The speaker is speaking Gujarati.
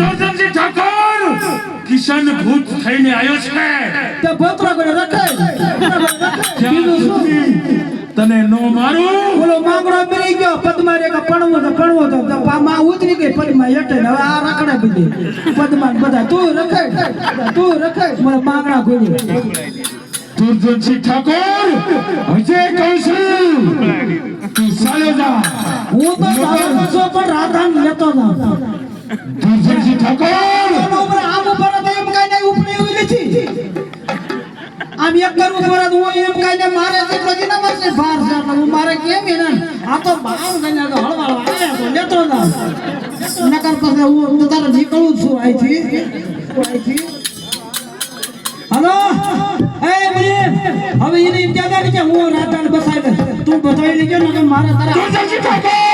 દર્શનજી ઠાકોર કિશન ભૂત થઈને આવ્યો છે. તે ભોતરા કરે રખે? બીજું શું? તને નો મારું? બોલો માંગડો મરી ગયો પદ્મા રે કે પણવો તો પણવો તો પામાં ઉતરી ગઈ પદ્મા હેઠે હવે આ રખડે બીજી પદ્મા બધા તું રખે? તું રખે? મને માંગડા ગોળી દુર્જનસિંહ ઠાકોર હજે કહું છું તું સાલે જા. હું તો સાલે છું પણ રાધા લેતો જા ઠાકોર ઉપર આમ ઉપર એમ કાઈ નહીં ઉપડી આમ એક કરું તો હું એમ કાઈ ને મારે જેટલો પછી ના મારશે ભાર છે હું મારે કેમ એને? આ તો બહાર ગણ્યા તો હળવાળ આવે તો લેતો ના નકર પછી હું તો તારે નીકળું છું અહીંથી. હલો? એ બરી હવે એને એમ કહેતા કે હું રાધાને બસાઈ તું બતાવી લેજો કે મારે તારા